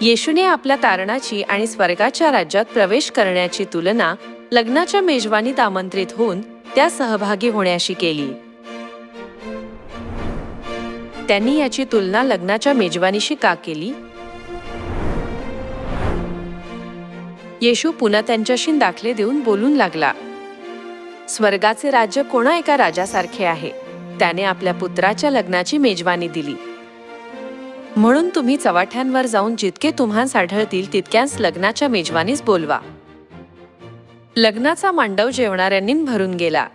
येशूने आपल्या तारणाची आणि स्वर्गाच्या राज्यात प्रवेश करण्याची तुलना लग्नाच्या मेजवानीत आमंत्रित होऊन त्या सहभागी होण्याशी केली. त्यांनी याची तुलना लग्नाच्या मेजवानीशी का केली? येशू पुन्हा त्यांच्याशी दाखले देऊन बोलून लागला स्वर्गाचे राज्य कोणा एका राजासारखे आहे? त्याने आपल्या पुत्राच्या लग्नाची मेजवानी दिली. म्हणून तुम्ही चवाठ्यांवर जाऊन जितके तुम्हास आढळतील तितक्याच लग्नाच्या मेजवानीस बोलवा. लग्नाचा मांडव जेवणाऱ्यांनी भरून गेला.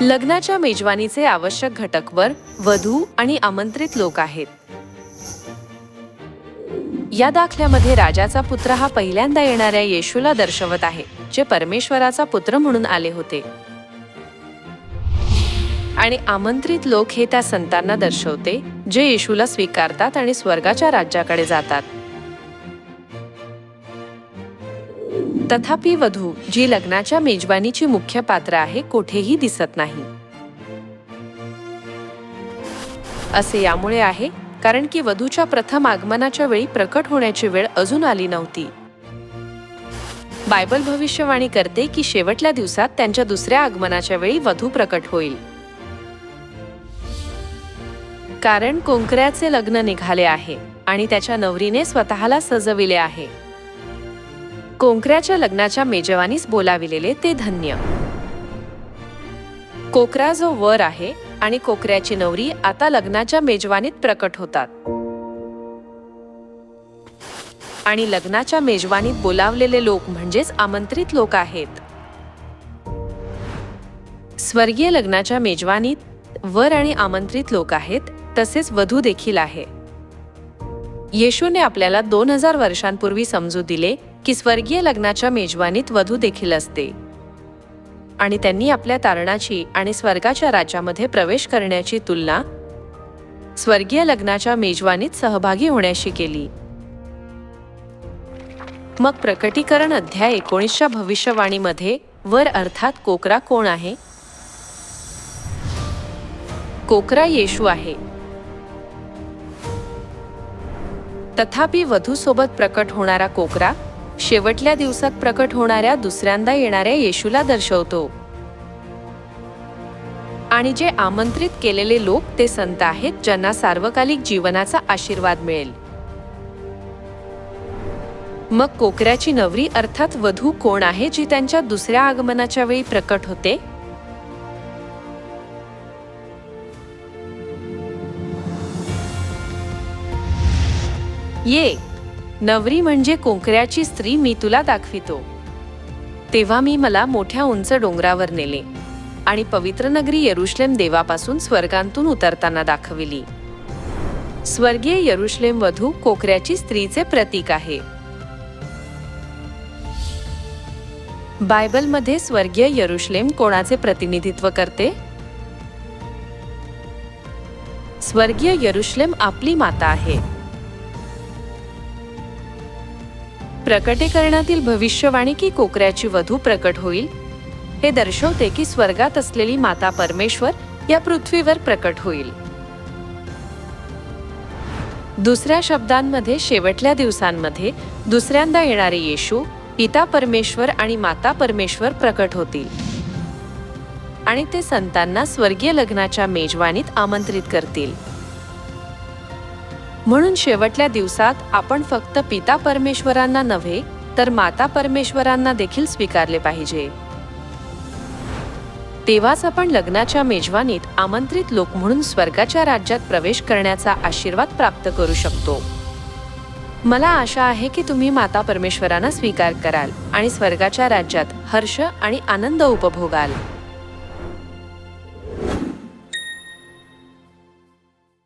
लग्नाच्या मेजवानीचे आवश्यक घटकवर वधू आणि आमंत्रित लोक आहेत. या दाखल्यामध्ये राजाचा पुत्र हा पहिल्यांदा येणाऱ्या येशूला दर्शवत आहे जे परमेश्वराचा पुत्र म्हणून आले होते. आणि आमंत्रित लोक हे त्या संतांना दर्शवते जे येशूला स्वीकारतात आणि स्वर्गाच्या राज्याकडे जातात. तथापि वधू जी लग्नाच्या मेजवानीची मुख्य पात्र आहे कोठेही दिसत नाही. असे यामुळे आहे कारण की वधूच्या प्रथम आगमनाच्या वेळी प्रकट होण्याची वेळ अजून आली नव्हती. बायबल भविष्यवाणी करते की शेवटल्या दिवसात त्यांच्या दुसऱ्या आगमनाच्या वेळी वधू प्रकट होईल. कारण कोंकऱ्याचे लग्न निघाले आहे आणि त्याच्या नवरीने स्वतःला सजविले आहे. कोंकऱ्याच्या लग्नाच्या मेजवानीस बोलाविलेले ते धन्य. कोकरा जो वर आहे आणि कोकऱ्याची नवरी आता लग्नाच्या मेजवानीत प्रकट होतात. आणि लग्नाच्या मेजवानीत बोलावलेले लोक म्हणजेच आमंत्रित लोक आहेत. स्वर्गीय लग्नाच्या मेजवानीत वर आणि आमंत्रित लोक आहेत तसेच वधू देखील आहे. येशूने आपल्याला दोन हजार वर्षांपूर्वी समजू दिले की स्वर्गीय लग्नाच्या मेजवानीत वधू देखील असते. आणि त्यांनी आपल्या तारणाची आणि स्वर्गाच्या राज्यामध्ये प्रवेश करण्याची तुलना स्वर्गीय लग्नाच्या मेजवानीत सहभागी होण्याशी केली. मग प्रकटीकरण अध्याय एकोणीसच्या भविष्यवाणीमध्ये वर अर्थात कोकरा कोण आहे? कोकरा येशू आहे. तथापि वधूसोबत प्रकट होणारा कोकरा शेवटल्या दिवसात प्रकट होणाऱ्या दुसऱ्यांदा येणाऱ्या येशूला दर्शवतो. आणि जे आमंत्रित केलेले लोक ते संत आहेत ज्यांना सार्वकालिक जीवनाचा आशीर्वाद मिळेल. मग कोकऱ्याची नवरी अर्थात वधू कोण आहे जी त्यांच्या दुसऱ्या आगमनाच्या वेळी प्रकट होते? ये नवरी म्हणजे कोंकऱ्याची स्त्री मी तुला दाखवितो. तेव्हा मी मला मोठ्या उंच डोंगरावर नेले आणि पवित्र नगरी यरुश्लेम देवापासून स्वर्गांतून उतरताना दाखविली. स्वर्गीय यरुश्लेम वधू कोकऱ्याची स्त्रीचे प्रतीक आहे. बायबलमध्ये स्वर्गीय यरुश्लेम कोणाचे प्रतिनिधित्व करते? स्वर्गीय यरुश्लेम आपली माता आहे. प्रकटीकरणातील भविष्यवाणी की कोकऱ्याची वधू प्रकट होईल? हे दर्शवते की स्वर्गात असलेली माता परमेश्वर या पृथ्वीवर प्रकट होईल. दुसऱ्या शब्दांमध्ये शेवटल्या दिवसांमध्ये दुसऱ्यांदा येणारे येशू पिता परमेश्वर आणि माता परमेश्वर प्रकट होतील. आणि ते संतांना स्वर्गीय लग्नाच्या मेजवानीत आमंत्रित करतील. म्हणून शेवटल्या दिवसात आपण फक्त पिता परमेश्वरांना नव्हे तर माता परमेश्वरांना देखील स्वीकारले पाहिजे. तेव्हाच आपण लग्नाच्या मेजवानीत आमंत्रित लोक म्हणून स्वर्गाच्या राज्यात प्रवेश करण्याचा आशीर्वाद प्राप्त करू शकतो. मला आशा आहे की तुम्ही माता परमेश्वरांना स्वीकार कराल आणि स्वर्गाच्या राज्यात हर्ष आणि आनंद उपभोगाल.